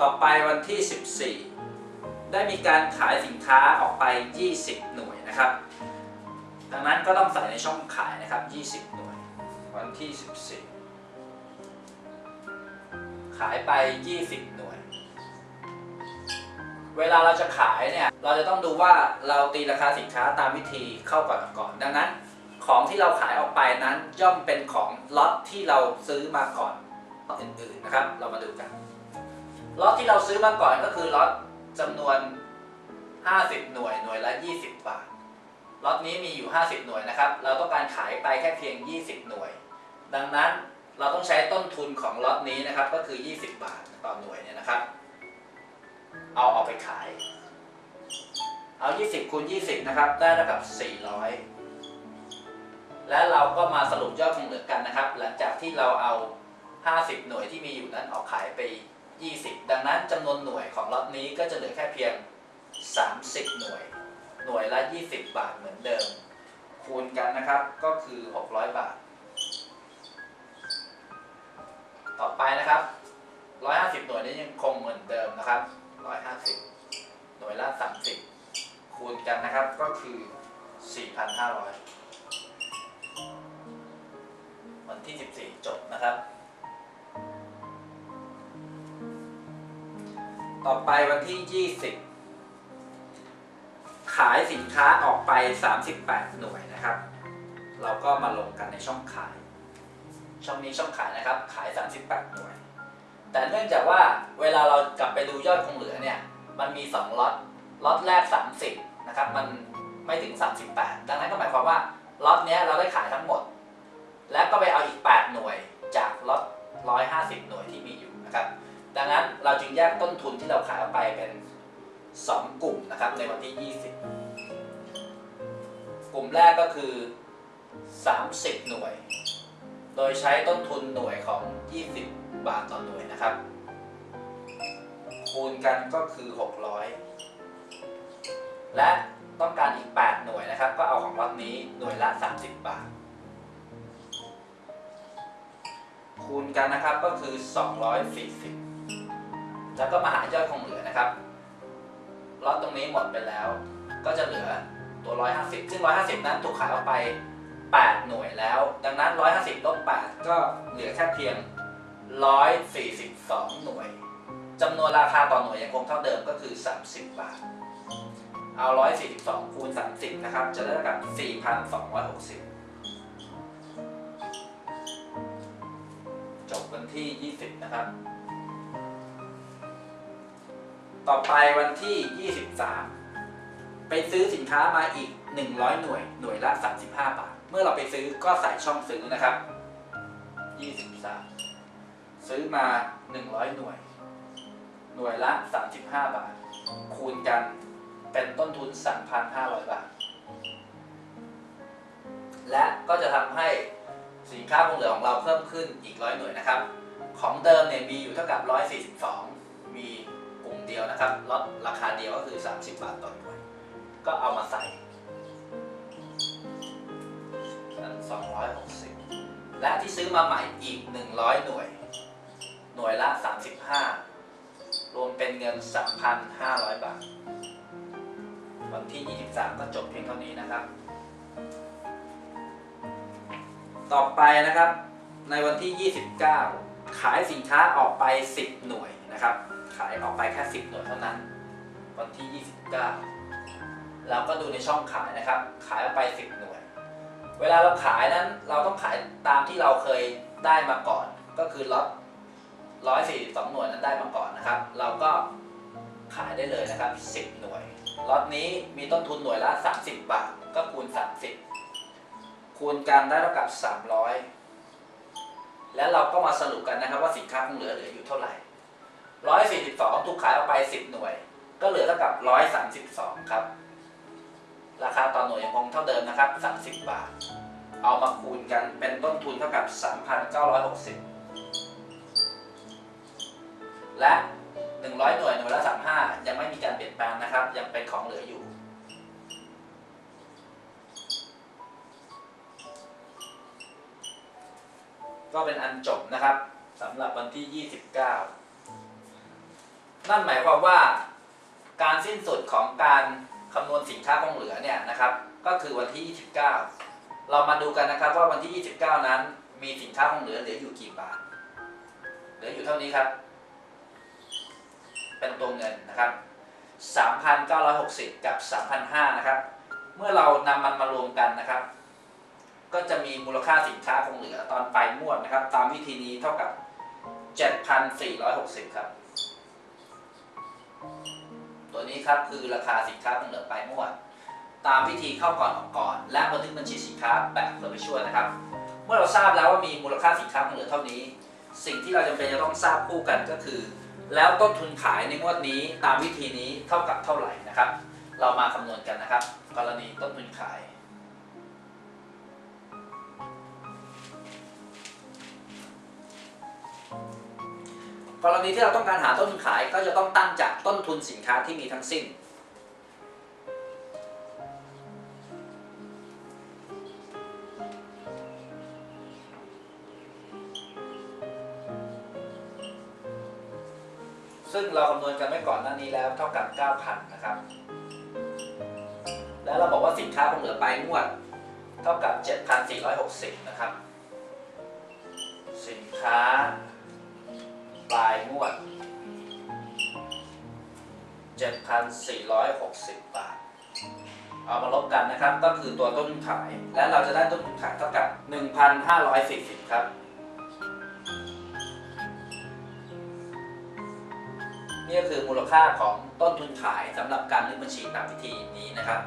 ต่อไปวันที่ 14 ได้มีการขายสินค้าออกไป 20 หน่วยนะครับ ดังนั้นก็ต้องใส่ในช่องขายนะครับ 20 หน่วย วันที่ 14 ขายไป 20 หน่วย เวลาเราจะขายเนี่ย เราจะต้องดูว่าเราตีราคาสินค้าตามวิธีเข้าก่อนก่อน ดังนั้นของที่เราขายออกไปนั้นย่อมเป็นของล็อตที่เราซื้อมาก่อนอื่นๆนะครับ เรามาดูกัน ล็อตที่เราซื้อมาก่อนก็คือล็อตจำนวน 50 หน่วยหน่วยละ 20 บาท ล็อตนี้มีอยู่ 50 หน่วยนะครับ เราต้องการขายไปแค่เพียง 20 หน่วย ดังนั้นเราต้องใช้ต้นทุนของล็อตนี้นะครับ ก็คือ 20 บาทต่อหน่วยเนี่ยนะครับ เอาออกไปขาย เอา 20คูณ20 นะครับ ได้เท่ากับ 400 และเราก็มาสรุปยอดคงเหลือกันนะครับ หลังจากที่เราเอา 50 หน่วยที่มีอยู่นั้นออกขายไป 20 ดังนั้นจำนวนหน่วยของล็อตนี้ก็จะเหลือแค่เพียง 30 หน่วย หน่วยละ 20 บาทเหมือนเดิม คูณกันนะครับก็คือ 600 บาท ต่อไปนะครับ 150 หน่วยนี้ยังคงเหมือนเดิมนะครับ 150 หน่วยละ 30 คูณกันนะครับก็คือ 4,500 วันที่ 14 จบนะครับ ต่อไปวันที่ 20 ขายสินค้าออกไป 38 หน่วยนะครับ เราก็มาลงกันในช่องขาย ช่องนี้ช่องขายนะครับ ขาย 38 หน่วย แต่เนื่องจากว่าเวลาเรากลับไปดูยอดคงเหลือเนี่ย มันมี 2ล็อต ล็อตแรก 30 นะครับ มันไม่ถึง 38 ดังนั้นก็หมายความว่าล็อตเนี้ยเราได้ขายทั้งหมด แล้วก็ไปเอาอีก 8 หน่วยจากล็อต150 หน่วยที่มีอยู่นะครับ ดังนั้นเราจึงแยกต้นทุนที่เราขายออกไปเป็น 2 กลุ่มนะครับในวันที่ 20 กลุ่มแรกก็คือ 30 หน่วย โดยใช้ต้นทุนหน่วยของ 20 บาทต่อหน่วยนะครับ คูณกันก็คือ 600 และต้องการอีก 8 หน่วยนะครับ ก็เอาของล็อตนี้หน่วยละ 30 บาท คูณกันนะครับก็คือ 240 แล้วก็มาหายอดคงเหลือนะครับล็อตตรงนี้หมดไปแล้ว ก็จะเหลือตัว 150 ซึ่ง 150 นั้นถูกขายออกไป 8 หน่วยแล้ว ดังนั้น 150ลบ8ก็เหลือแค่เพียง 142 หน่วยจำนวนราคาต่อหน่วยยังคงเท่าเดิมก็คือ 30 บาท เอา 142 คูณ 30 นะครับ จะได้เท่ากับ 4,260จบวันที่ 20 นะครับ ต่อไปวันที่ 23 ไปซื้อสินค้ามาอีก 100 หน่วย หน่วยละ 35 บาท เมื่อเราไปซื้อก็ใส่ช่องซื้อนะครับ 23 ซื้อมา 100 หน่วย หน่วยละ 35 บาท คูณกันเป็นต้นทุน 3,500 บาท และก็จะทำให้สินค้าคงเหลือของเราเพิ่มขึ้นอีก 100 หน่วยนะครับ ของเดิมเนี่ยมีอยู่เท่ากับ 142 มี กลุ่มเดียวนะครับลดราคาเดียวก็คือ 30 บาทต่อหน่วย ก็เอามาใส่อัน260 และที่ซื้อมาใหม่อีก 100 หน่วย หน่วยละ 35 รวมเป็นเงิน 3,500 บาท วันที่ 23 ก็จบเพียงเท่านี้นะครับ ต่อไปนะครับ ในวันที่ 29 ขายสินค้าออกไป 10 หน่วยนะครับ ขายออกไปแค่ 10 หน่วยเท่านั้น วันที่ 29 เราก็ดูในช่องขายนะครับ ขายออกไป 10 หน่วย เวลาเราขายนั้นเราต้องขายตามที่เราเคยได้มาก่อน ก็คือล็อต142 หน่วยนั้นได้มาก่อนนะครับ เราก็ขายได้เลยนะครับ 10 หน่วย ล็อตนี้มีต้นทุนหน่วยละ 30 บาท ก็คูณ 30 คูณกันได้เท่ากับ 300 แล้วเราก็มาสรุปกันนะครับว่าสินค้าคงเหลือเหลืออยู่เท่าไหร่ 142 ถูกขายออกไป 10 หน่วย ก็เหลือเท่ากับ 132 ครับ ราคาต่อหน่วยยังคงเท่าเดิมนะครับ 30 บาท เอามาคูณกันเป็นต้นทุนเท่ากับ 3,960 และ 100 หน่วยหน่วยละ 35 ยังไม่มีการเปลี่ยนแปลงนะครับ ยังเป็นของเหลืออยู่ก็เป็นอันจบนะครับสำหรับวันที่ 29 นั่นหมายความว่าการสิ้นสุดของการคำนวณสินค้าคงเหลือเนี่ยนะครับ ก็คือวันที่ 29 เรามาดูกันนะครับว่าวันที่ 29 นั้น มีสินค้าคงเหลือเหลืออยู่กี่บาท เหลืออยู่เท่านี้ครับ เป็นตัวเงินนะครับ 3,960 กับ 3,500 นะครับ เมื่อเรานำมันมารวมกันนะครับ ก็จะมีมูลค่าสินค้าคงเหลือตอนปลายงวดนะครับ ตามวิธีนี้เท่ากับ 7,460 ครับ ตัวนี้ครับคือราคาสินค้าคงเหลือไปลายงวดตามวิธีเข้าก่อนออกก่อน และบันทึกบัญชีสินค้าแบบเพื่อไปช่วยนะครับ เมื่อเราทราบแล้วว่ามีมูลค่าสินค้าคงเหลือเท่านี้ สิ่งที่เราจำเป็นจะต้องทราบคู่กันก็คือ แล้วต้นทุนขายในงวดนี้ตามวิธีนี้เท่ากับเท่าไหร่นะครับ เรามาคำนวณกันนะครับ กรณีต้นทุนขาย กรณีที่เราต้องการหาต้นทุนขายก็จะต้องตั้งจากต้นทุนสินค้าที่มีทั้งสิ้น ซึ่งเราคำนวณกันไว้ก่อนหน้านี้แล้วเท่ากับ 9,000 นะครับ แล้วเราบอกว่าสินค้าคงเหลือปลายงวด เท่ากับ 7,460 นะครับ สินค้า ลายงวด 7,460 บาท เอามาลบกันนะครับ ก็คือตัวต้นทุนขาย และเราจะได้ต้นทุนขายเท่ากับ 1,540 ครับ นี่ก็คือมูลค่าของต้นทุนขายสำหรับการนึกบัญชีตามวิธีนี้นะครับ